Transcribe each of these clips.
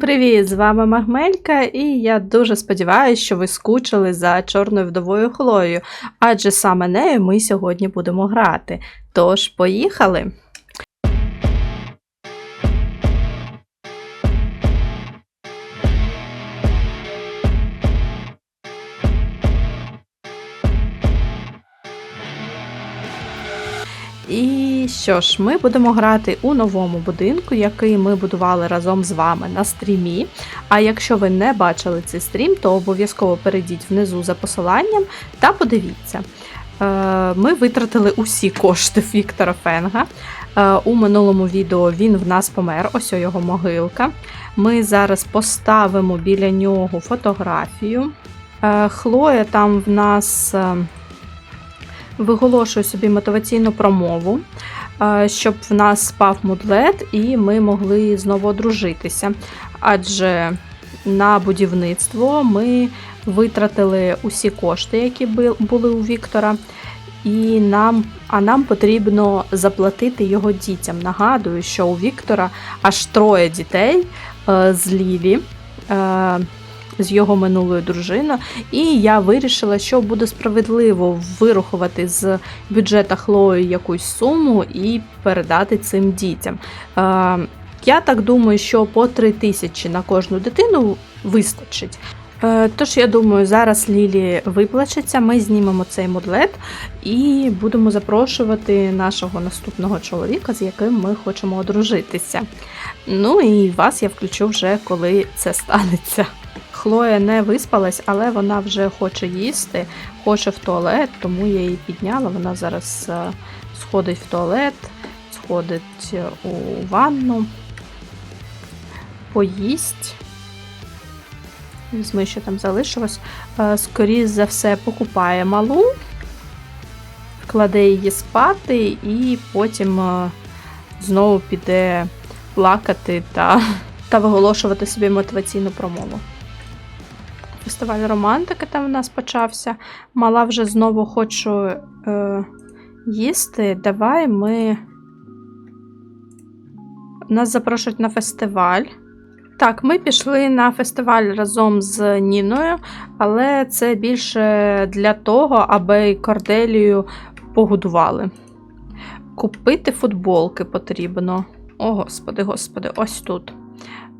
Привіт! З вами Магмелька, і я дуже сподіваюся, що ви скучили за чорною вдовою хлою, адже саме нею ми сьогодні будемо грати. Тож, поїхали! І що ж, ми будемо грати у новому будинку, який ми будували разом з вами на стрімі. А якщо ви не бачили цей стрім, то обов'язково перейдіть внизу за посиланням та подивіться. Е, ми витратили усі кошти Віктора Фенга. Е, у минулому відео він в нас помер, ось його могилка. Ми зараз поставимо біля нього фотографію. Е, Хлоя там в нас виголошую собі мотиваційну промову, щоб в нас спав мудлет і ми могли знову одружитися. Адже на будівництво ми витратили усі кошти, які були у Віктора. І нам, А нам потрібно заплатити його дітям. Нагадую, що у Віктора аж троє дітей е, з Лілі. З його минулою дружиною, і я вирішила, що буде справедливо вирахувати з бюджета Хлої якусь суму і передати цим дітям. Е, я так думаю, що по 3 тисячі на кожну дитину вистачить. Е, тож, я думаю, зараз Лілі виплачеться, ми знімемо цей модлет і будемо запрошувати нашого наступного чоловіка, з яким ми хочемо одружитися. Ну і вас я включу вже коли це станеться. Хлоя не виспалась, але вона вже хоче їсти, хоче в туалет, тому я її підняла. Вона зараз е, сходить в туалет, сходить е, у ванну, поїсть. Візьми, що там залишилось. Е, Скоріше за все, покупає малу, вкладе її спати і потім знову піде плакати та, та виголошувати собі мотиваційну промову. Фестиваль романтики там у нас почався. Мала вже знову хочу е, їсти. Давай ми. Нас запрошують на фестиваль. Так, ми пішли на фестиваль разом з Ніною, але це більше для того, аби Корделію погодували. Купити футболки потрібно. О, господи, господи, ось тут.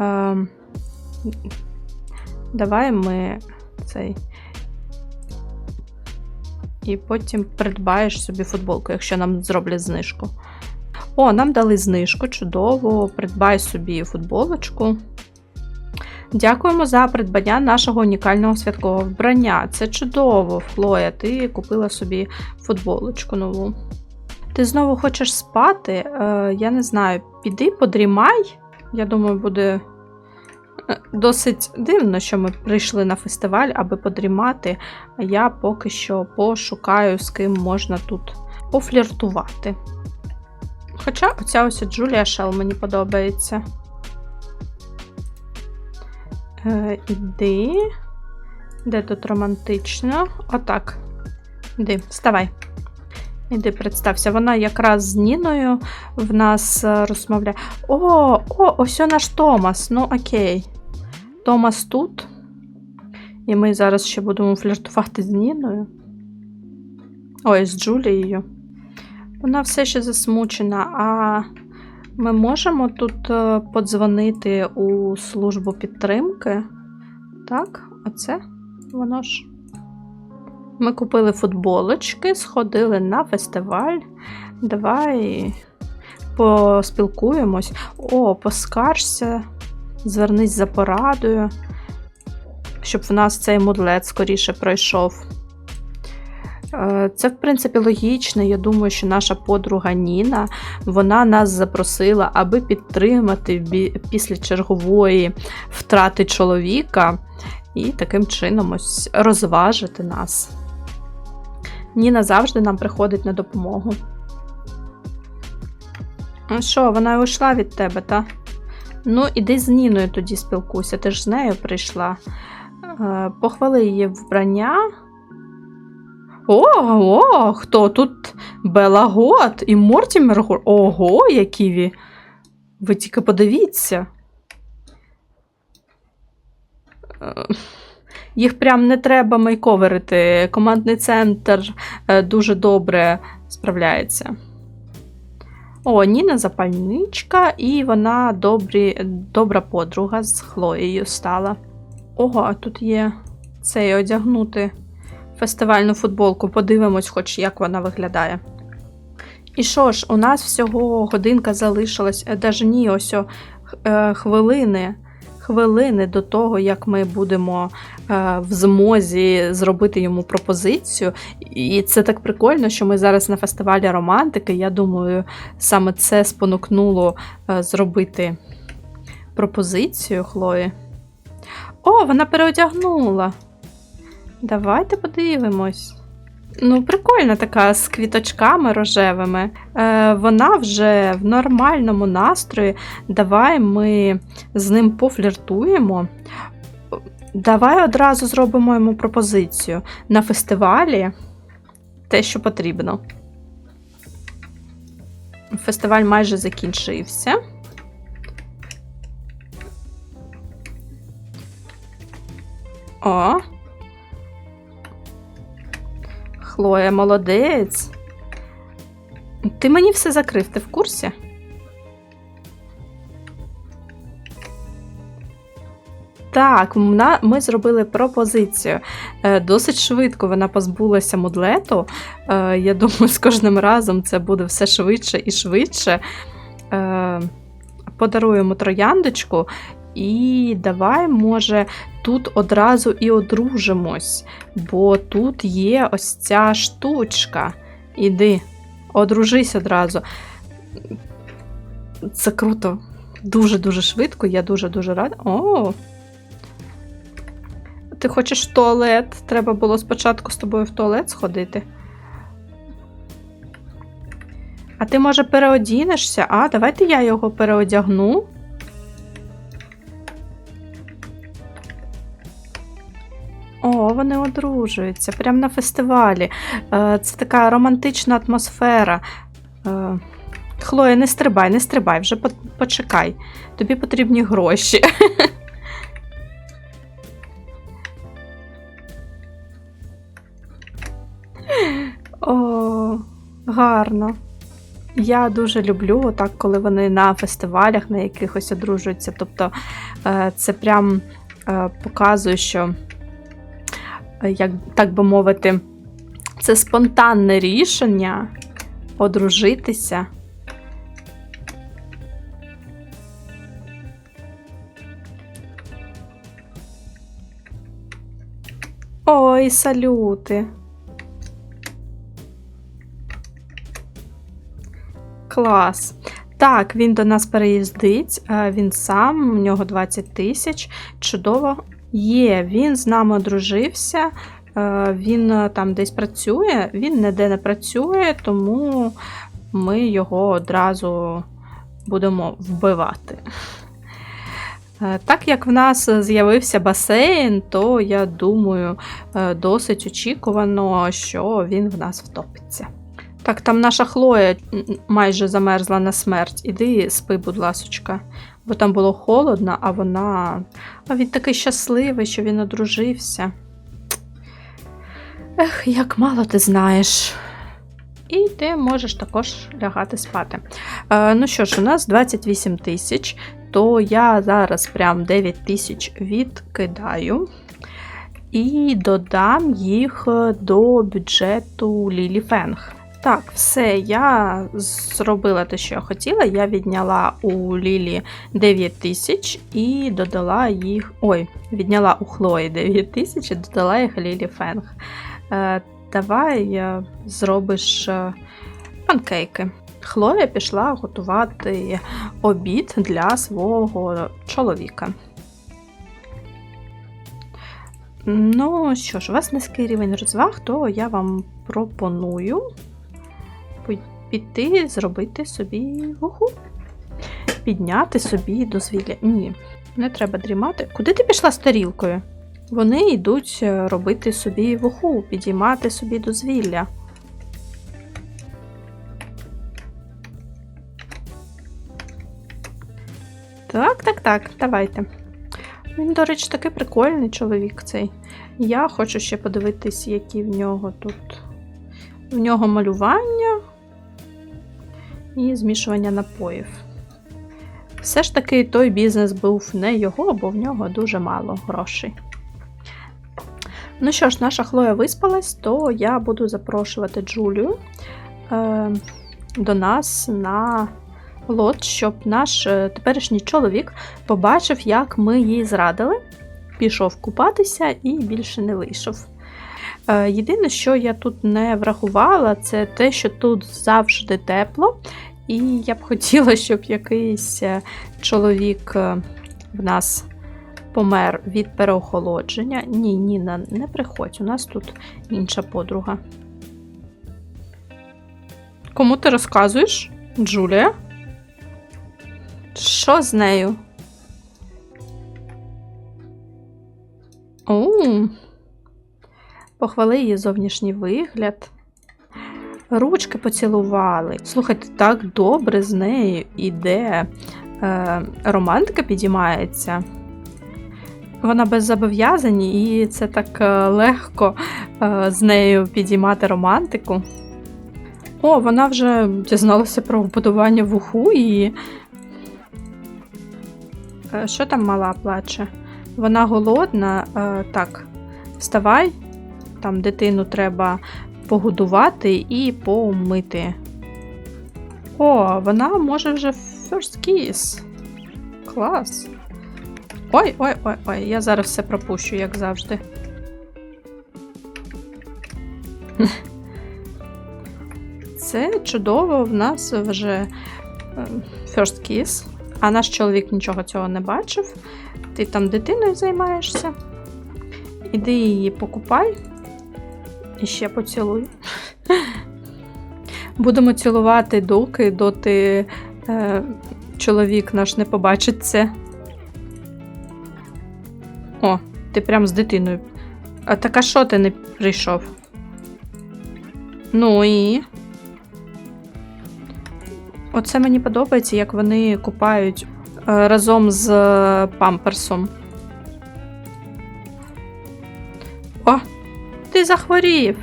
Е, Давай ми цей. І потім придбаєш собі футболку, якщо нам зроблять знижку. О, нам дали знижку, чудово. Придбай собі футболочку. Дякуємо за придбання нашого унікального святкового вбрання. Це чудово, Флоя, ти купила собі футболочку нову. Ти знову хочеш спати? Е, Я не знаю, піди подрімай. Я думаю, буде Досить дивно, що ми прийшли на фестиваль, аби подрімати, а я поки що пошукаю, з ким можна тут пофліртувати. Хоча оця ось Джулія Шел мені подобається. Е, Іди. Де тут романтично? Отак. Іди, вставай. Іди, представся. Вона якраз з Ніною в нас е, розмовляє. О, о, ось наш Томас. Ну, окей. Томас тут. І ми зараз ще будемо фліртувати з Ніною. Ой, з Джулією. Вона все ще засмучена, а ми можемо тут е, подзвонити у службу підтримки. Так, оце воно ж. Ми купили футболочки, сходили на фестиваль. Давай поспілкуємось. О, поскаржся, звернись за порадою, щоб в нас цей мудлет скоріше пройшов. Е, це, в принципі, логічно. Я думаю, що наша подруга Ніна вона нас запросила, аби підтримати після чергової втрати чоловіка і таким чином ось розважити нас. Ніна завжди нам приходить на допомогу. Ну що, вона йшла від тебе, та? Ну, іди з Ніною тоді спілкуйся, ти ж з нею прийшла. Е, Похвали її вбрання. О, о, хто тут Белагот і Мортімер? Ого, які ви. Ви тільки подивіться. Е, Їх прям не треба мейковерити. Командний центр е, дуже добре справляється. О, Ніна запальничка, і вона добрі, добра подруга з Хлоєю стала. Ого, а тут є цей одягнути фестивальну футболку. Подивимось, хоч як вона виглядає. І що ж, у нас всього годинка залишилась, е, даже ні, ось о, е, хвилини. Хвилини до того, як ми будемо е, в змозі зробити йому пропозицію. І це так прикольно, що ми зараз на фестивалі романтики. Я думаю, саме це спонукнуло е, зробити пропозицію Хлої. О, вона переодягнула. Давайте подивимось. Ну, прикольна така з квіточками рожевими. Е, вона вже в нормальному настрої. Давай ми з ним пофліртуємо. Давай одразу зробимо йому пропозицію на фестивалі. Те, що потрібно. Фестиваль майже закінчився. О. Хлоя, молодець. Ти мені все закрив, ти в курсі? Так, ми зробили пропозицію. Е, Досить швидко вона позбулася мудлету. Е, Я думаю, з кожним разом це буде все швидше і швидше. Е, Подаруємо трояндочку, і давай, може, тут одразу і одружимось, бо тут є ось ця штучка. Іди, одружись одразу. Це круто. Дуже-дуже швидко, я дуже-дуже рада. О! Ти хочеш в туалет? Треба було спочатку з тобою в туалет сходити. А ти, може, переодінешся? А, давайте я його переодягну. О, вони одружуються прямо на фестивалі. Е, Це така романтична атмосфера. Е, Хлоя, не стрибай, не стрибай, вже почекай. Тобі потрібні гроші. О, гарно. Я дуже люблю так, коли вони на фестивалях на якихось одружуються. Тобто е, це прям показує, що, як так би мовити, це спонтанне рішення одружитися. Ой, салюти. Клас. Так, він до нас переїздить, е, він сам, у нього 20 тисяч. Чудово. Є, він з нами одружився, е, він е, там десь працює, він ніде не працює, тому ми його одразу будемо вбивати. Е, Так як в нас з'явився басейн, то я думаю, досить очікувано, що він в нас втопиться. Так, там наша Хлоя майже замерзла на смерть. Іди спи, будь ласочка. Бо там було холодно, а вона. А він такий щасливий, що він одружився. Ех, як мало ти знаєш. І ти можеш також лягати спати. Е, ну що ж, у нас 28 тисяч, то я зараз прям 9 тисяч відкидаю. І додам їх до бюджету Лілі Фенг. Так, все, я зробила те, що я хотіла. Я відняла у Лілі 9 тисяч і додала їх. Ой, відняла у Хлої 9 тисяч і додала їх Лілі Фенг. Е, давай е, зробиш е, панкейки. Хлоя пішла готувати обід для свого чоловіка. Ну що ж, у вас низький рівень розваг, то я вам пропоную піти зробити собі вуху. Підняти собі дозвілля. Ні, не треба дрімати. Куди ти пішла з тарілкою? Вони йдуть е, робити собі вуху, підіймати собі дозвілля. Так, так, так, давайте. Він, до речі, такий прикольний чоловік цей. Я хочу ще подивитись, які в нього тут. В нього малювання і змішування напоїв. Все ж таки той бізнес був не його, бо в нього дуже мало грошей. Ну що ж, наша Хлоя виспалась, то я буду запрошувати Джулію е, до нас на лот, щоб наш е, теперішній чоловік побачив, як ми її зрадили, пішов купатися і більше не вийшов. Е, Єдине, що я тут не врахувала, це те, що тут завжди тепло, і я б хотіла, щоб якийсь е, чоловік е, в нас помер від переохолодження. Ні, Ніна, не приходь, у нас тут інша подруга. Кому ти розказуєш? Джулія? Що з нею? Оу. Похвали її зовнішній вигляд. Ручки поцілували. Слухайте, так добре з нею іде. Е, романтика підіймається. Вона без зобов'язань, і це так е, легко е, з нею підіймати романтику. О, вона вже дізналася про вбудування в уху і. Е, Що там мала плаче? Вона голодна. Е, Так, вставай. Там дитину треба погодувати і помити. О, вона може вже first kiss. Клас. Ой, ой, ой, ой, я зараз все пропущу, як завжди. Це чудово, в нас вже е, first kiss, а наш чоловік нічого цього не бачив. Ти там дитиною займаєшся. Іди її покупай і ще поцілуй. Будемо цілувати доки, доти е, чоловік наш не побачить це. О, ти прям з дитиною. А так а що ти не прийшов? Ну і. Оце мені подобається, як вони купають е, разом з е, памперсом. Ти захворів.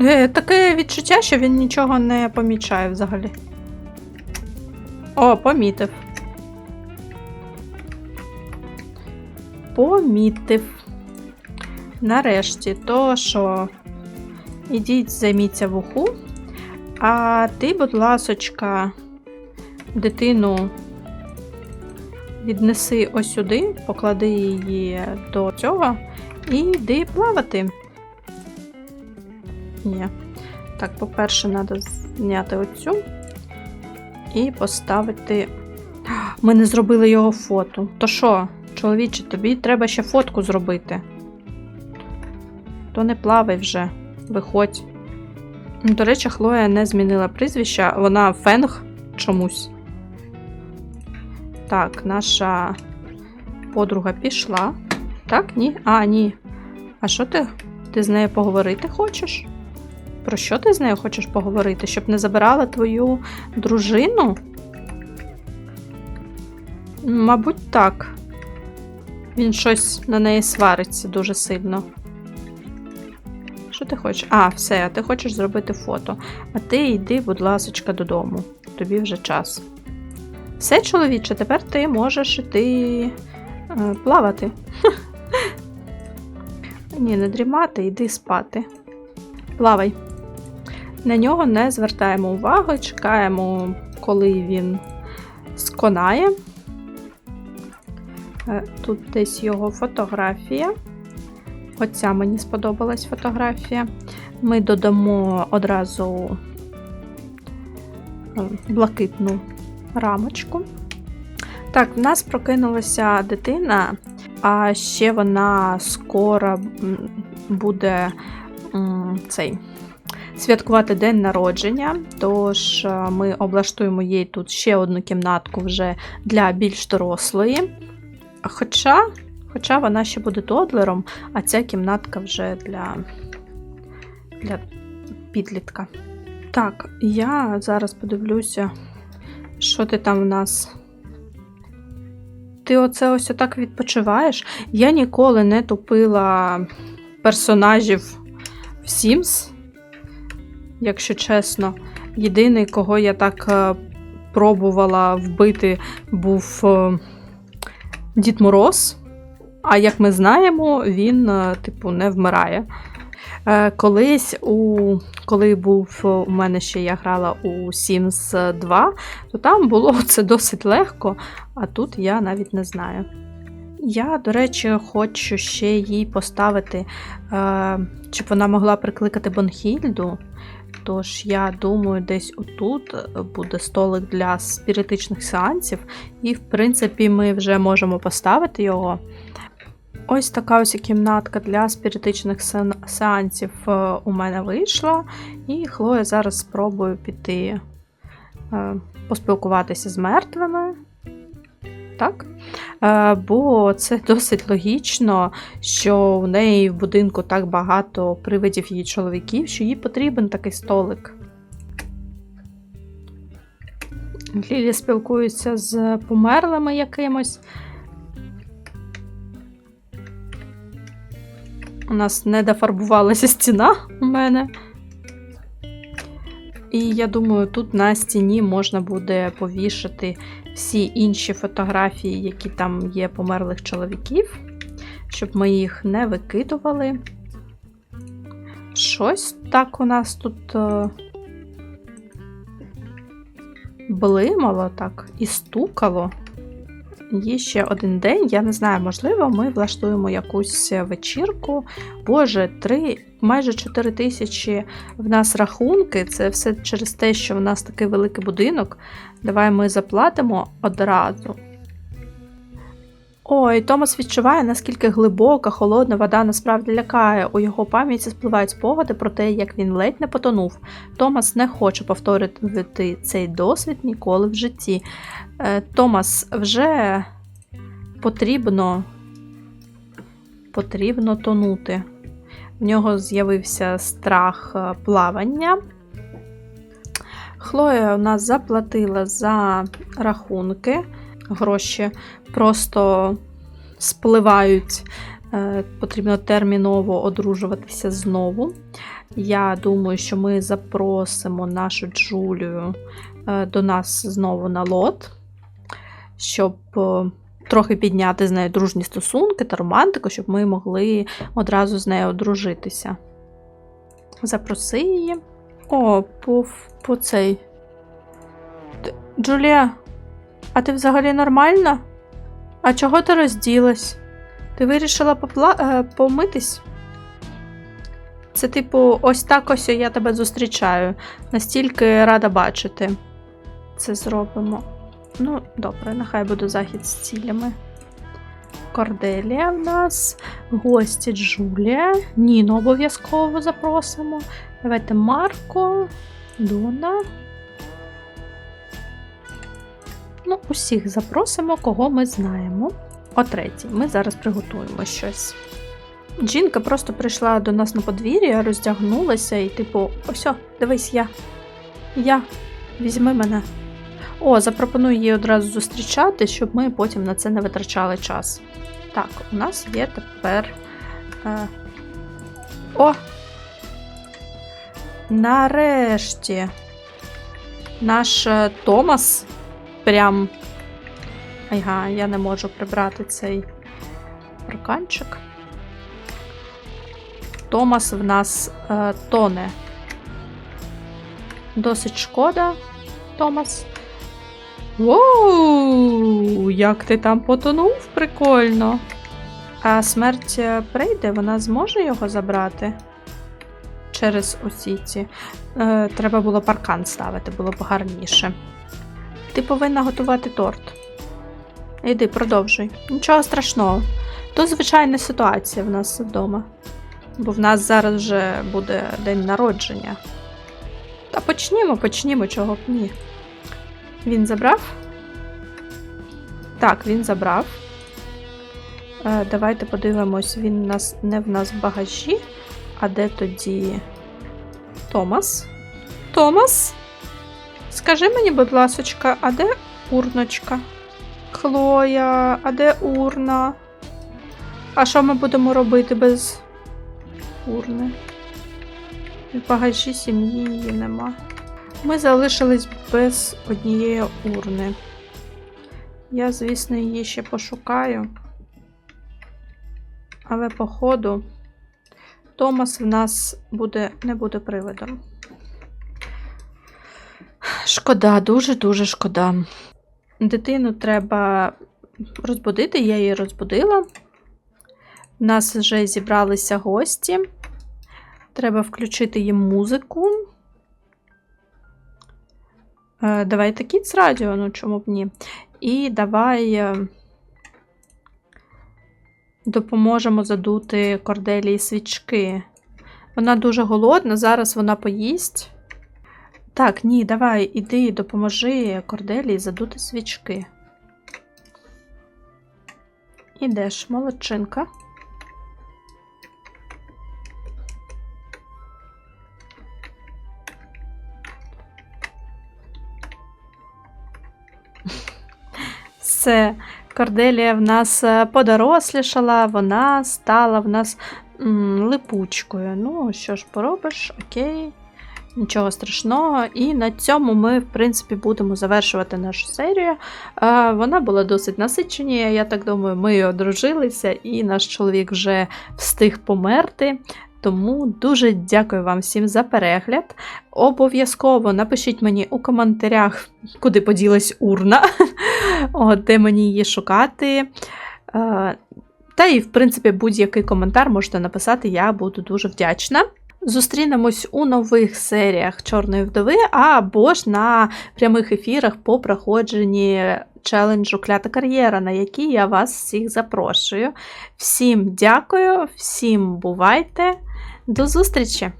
Е, таке відчуття, що він нічого не помічає взагалі. О, помітив. Помітив. Нарешті, то що ідіть, займіться в уху, а ти, будь ласочка, дитину віднеси ось сюди, поклади її до цього і йди плавати. Ні. Так, по-перше, треба зняти оцю і поставити. Ми не зробили його фото. То що, чоловіче, тобі треба ще фотку зробити. То не плавай вже, виходь. До речі, Хлоя не змінила прізвища, вона Фенг чомусь. Так, наша подруга пішла. Так, ні? А, ні. А що ти? Ти з нею поговорити хочеш? Про що ти з нею хочеш поговорити? Щоб не забирала твою дружину? Мабуть, так. Він щось на неї свариться дуже сильно. Що ти хочеш? А, все, а ти хочеш зробити фото. А ти йди, будь ласочка, додому. Тобі вже час. Все, чоловіче, тепер ти можеш іти е, плавати. Ні, не дрімати, йди спати. Плавай. На нього не звертаємо уваги, чекаємо, коли він сконає. Е, Тут десь його фотографія. Оця мені сподобалась фотографія. Ми додамо одразу е, блакитну рамочку. Так, в нас прокинулася дитина, а ще вона скоро буде цей. Святкувати день народження, тож е, ми облаштуємо їй тут ще одну кімнатку вже для більш дорослої. Хоча, хоча вона ще буде тодлером, а ця кімнатка вже для, для підлітка. Так, я зараз подивлюся, що ти там в нас. Ти оце ось отак відпочиваєш. Я ніколи не тупила персонажів в Sims, якщо чесно. Єдиний, кого я так е, пробувала вбити, був е, Дід Мороз. А як ми знаємо, він, е, типу, не вмирає. Колись, у, коли був у мене ще я грала у Sims 2, то там було це досить легко, а тут я навіть не знаю. Я, до речі, хочу ще їй поставити, е, щоб вона могла прикликати Бонхільду. Тож я думаю, десь отут буде столик для спіритичних сеансів, і, в принципі, ми вже можемо поставити його. Ось така ось кімнатка для спіритичних сеансів е, у мене вийшла. І Хлоя зараз спробує піти е, поспілкуватися з мертвими. Так? Е, Бо це досить логічно, що у неї в будинку так багато привидів її чоловіків, що їй потрібен такий столик. Лілі спілкується з померлими якимось. У нас не дофарбувалася стіна у мене. І я думаю, тут на стіні можна буде повішати всі інші фотографії, які там є померлих чоловіків, щоб ми їх не викидували. Щось так у нас тут е, блимало так і стукало. Є ще один день, я не знаю, можливо, ми влаштуємо якусь вечірку. Боже, три, майже 4 тисячі в нас рахунки. Це все через те, що в нас такий великий будинок. Давай ми заплатимо одразу. Ой, Томас відчуває, наскільки глибока, холодна вода насправді лякає. У його пам'яті спливають спогади про те, як він ледь не потонув. Томас не хоче повторити цей досвід ніколи в житті. Е, Томас вже потрібно, потрібно тонути. В нього з'явився страх е, плавання. Хлоя у нас заплатила за рахунки. Гроші просто спливають. Е, Потрібно терміново одружуватися знову. Я думаю, що ми запросимо нашу Джулію е, до нас знову на лот, щоб е, трохи підняти з нею дружні стосунки та романтику, щоб ми могли одразу з нею одружитися. Запроси її. О, по, по цей. Джулія, а ти взагалі нормальна? А чого ти розділась? Ти вирішила попла... е, помитись? Це, типу, ось так ось я тебе зустрічаю. Настільки рада бачити. Це зробимо. Ну, добре, нехай буде захід з цілями. Корделія в нас, гості Джулія. Ніну обов'язково запросимо. Давайте Марко, Дона. Ну, усіх запросимо, кого ми знаємо. О третій, ми зараз приготуємо щось. Жінка просто прийшла до нас на подвір'я, роздягнулася і, типу, ось, дивись, я. Я. Візьми мене. О, запропоную їй одразу зустрічати, щоб ми потім на це не витрачали час. Так, у нас є тепер. Е... О! Нарешті. Наш е, Томас прям. Ага, я не можу прибрати цей проканчик. Томас в нас е, тоне. Досить шкода, Томас. Воу, як ти там потонув, прикольно. А смерть е, прийде, вона зможе його забрати через усі ці. Е, треба було паркан ставити, було б гарніше. Ти повинна готувати торт. Іди, продовжуй. Нічого страшного. То звичайна ситуація в нас вдома. Бо в нас зараз вже буде день народження. Та почнімо, почнімо, чого б ні. Він забрав? Так, він забрав. Е, давайте подивимось, він нас не в нас в багажі. А де тоді Томас? Томас, скажи мені, будь ласочка, а де урночка? Хлоя, а де урна? А що ми будемо робити без урни? В багажі сім'ї її нема. Ми залишились без однієї урни. Я, звісно, її ще пошукаю. Але походу Томас в нас буде, не буде привидом. Шкода, дуже-дуже шкода. Дитину треба розбудити, я її розбудила. У нас вже зібралися гості. Треба включити їм музику. Е, давай Kids радіо, ну чому б ні. І давай е, допоможемо задути корделії свічки. Вона дуже голодна, зараз вона поїсть. Так, ні, давай, іди, допоможи корделії задути свічки. Ідеш, молодчинка. Все, Корделія в нас е, подорослішала, вона стала в нас м, липучкою. Ну, що ж поробиш, окей, нічого страшного. І на цьому ми, в принципі, будемо завершувати нашу серію. Е, Вона була досить насичені, я так думаю, ми одружилися, і наш чоловік вже встиг померти. Тому дуже дякую вам всім за перегляд. Обов'язково напишіть мені у коментарях, куди поділась урна, де мені її шукати. Е, Та і, в принципі, будь-який коментар можете написати, я буду дуже вдячна. Зустрінемось у нових серіях Чорної вдови або ж на прямих ефірах по проходженні челенджу Клята кар'єра, на який я вас всіх запрошую. Всім дякую, всім бувайте, до зустрічі!